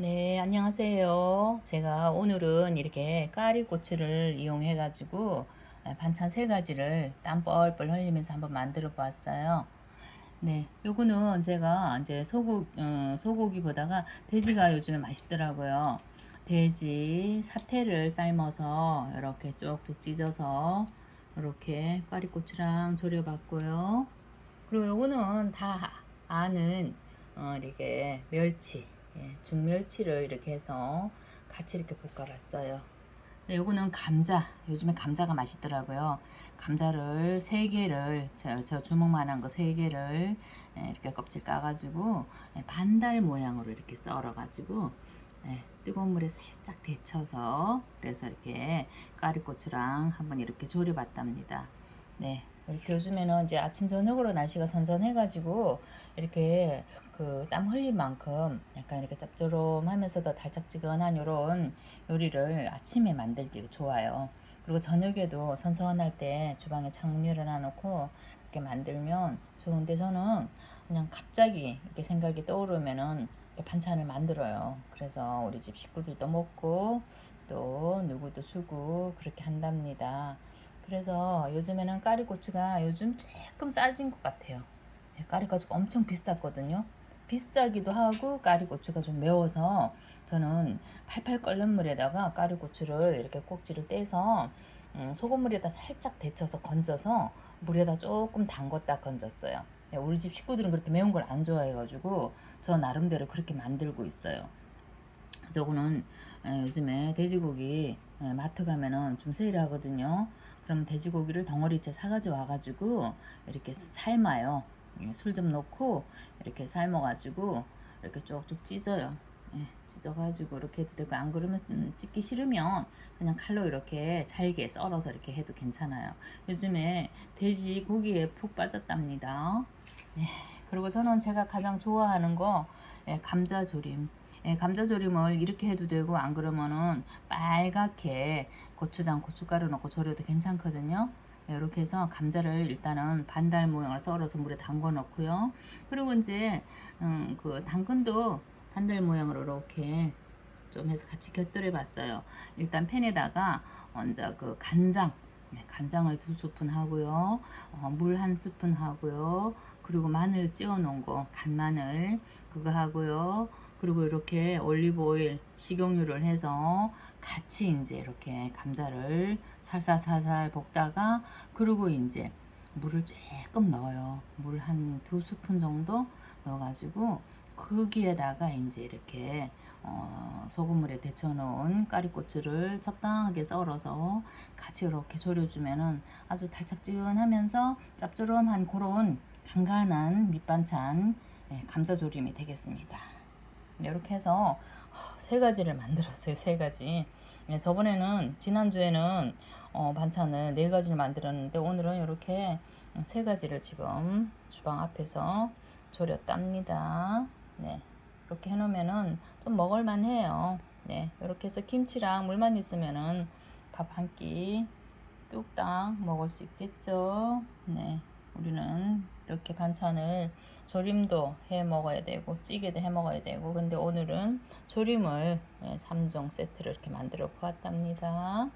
네, 안녕하세요. 제가 오늘은 이렇게 까리고추를 이용해 가지고 반찬 세 가지를 땀 뻘뻘 흘리면서 한번 만들어 보았어요. 네, 요거는 제가 이제 소고, 어, 소고기보다가 돼지가 요즘에 맛있더라고요. 돼지 사태를 삶아서 이렇게 쪽쪽 찢어서 이렇게 까리고추랑 졸여봤고요. 그리고 요거는 다 아는 어, 이렇게 멸치, 예, 중멸치를 이렇게 해서 같이 이렇게 볶아봤어요. 네, 요거는 감자. 요즘에 감자가 맛있더라고요. 감자를 세 개를 저, 저 주먹만한 거 세 개를 예, 이렇게 껍질 까가지고 예, 반달 모양으로 이렇게 썰어가지고 예, 뜨거운 물에 살짝 데쳐서 그래서 이렇게 까리고추랑 한번 이렇게 졸여봤답니다. 네, 이렇게 요즘에는 이제 아침 저녁으로 날씨가 선선해가지고 이렇게 그 땀 흘린 만큼 약간 이렇게 짭조름하면서도 달짝지근한 요런 요리를 아침에 만들기 좋아요. 그리고 저녁에도 선선할 때 주방에 창문 열어놔놓고 이렇게 만들면 좋은데 저는 그냥 갑자기 이렇게 생각이 떠오르면은 반찬을 만들어요. 그래서 우리 집 식구들도 먹고 또 누구도 주고 그렇게 한답니다. 그래서 요즘에는 까리고추가 요즘 조금 싸진 것 같아요. 예, 까리고추가 엄청 비쌌거든요. 비싸기도 하고 까리고추가 좀 매워서 저는 팔팔 끓는 물에다가 까리고추를 이렇게 꼭지를 떼서 음, 소금물에다 살짝 데쳐서 건져서 물에다 조금 담궜다 건졌어요. 예, 우리 집 식구들은 그렇게 매운 걸 안 좋아해가지고 저 나름대로 그렇게 만들고 있어요. 그는 예, 요즘에 돼지고기 예, 마트 가면은 좀 세일 하거든요. 그러면 돼지고기를 덩어리째 사가지고 와가지고 이렇게 삶아요. 예, 술좀 넣고 이렇게 삶아가지고 이렇게 쪽쪽 찢어요. 예, 찢어가지고 이렇게 해도 되고 안 그러면 음, 찢기 싫으면 그냥 칼로 이렇게 잘게 썰어서 이렇게 해도 괜찮아요. 요즘에 돼지 고기에 푹 빠졌답니다. 예, 그리고 저는 제가 가장 좋아하는 거 예, 감자 조림. 예, 감자조림을 이렇게 해도 되고 안 그러면은 빨갛게 고추장, 고춧가루 넣고 졸여도 괜찮거든요. 예, 이렇게 해서 감자를 일단은 반달 모양으로 썰어서 물에 담궈 놓고요. 그리고 이제 음, 그 당근도 반달 모양으로 이렇게 좀 해서 같이 곁들여 봤어요. 일단 팬에다가 먼저 그 간장 네, 간장을 두 스푼 하고요. 어, 물한 스푼 하고요. 그리고 마늘 찌워 놓은 거, 간마늘 그거 하고요. 그리고 이렇게 올리브 오일, 식용유를 해서 같이 이제 이렇게 감자를 살살살살 볶다가 그리고 이제 물을 조금 넣어요. 물 한 두 스푼 정도 넣어가지고 거기에다가 이제 이렇게 어, 소금물에 데쳐놓은 까리고추를 적당하게 썰어서 같이 이렇게 졸여주면은 아주 달짝지근하면서 짭조름한 그런 간간한 밑반찬 예, 감자조림이 되겠습니다. 이렇게 해서 세 가지를 만들었어요. 세 가지. 예, 저번에는 지난주에는 어, 반찬을 네 가지를 만들었는데 오늘은 이렇게 세 가지를 지금 주방 앞에서 졸였답니다. 네. 이렇게 해놓으면은 좀 먹을만 해요. 네. 이렇게 해서 김치랑 물만 있으면은 밥 한 끼 뚝딱 먹을 수 있겠죠. 네. 우리는 이렇게 반찬을 조림도 해 먹어야 되고 찌개도 해 먹어야 되고 근데 오늘은 조림을 3종 세트를 이렇게 만들어 보았답니다.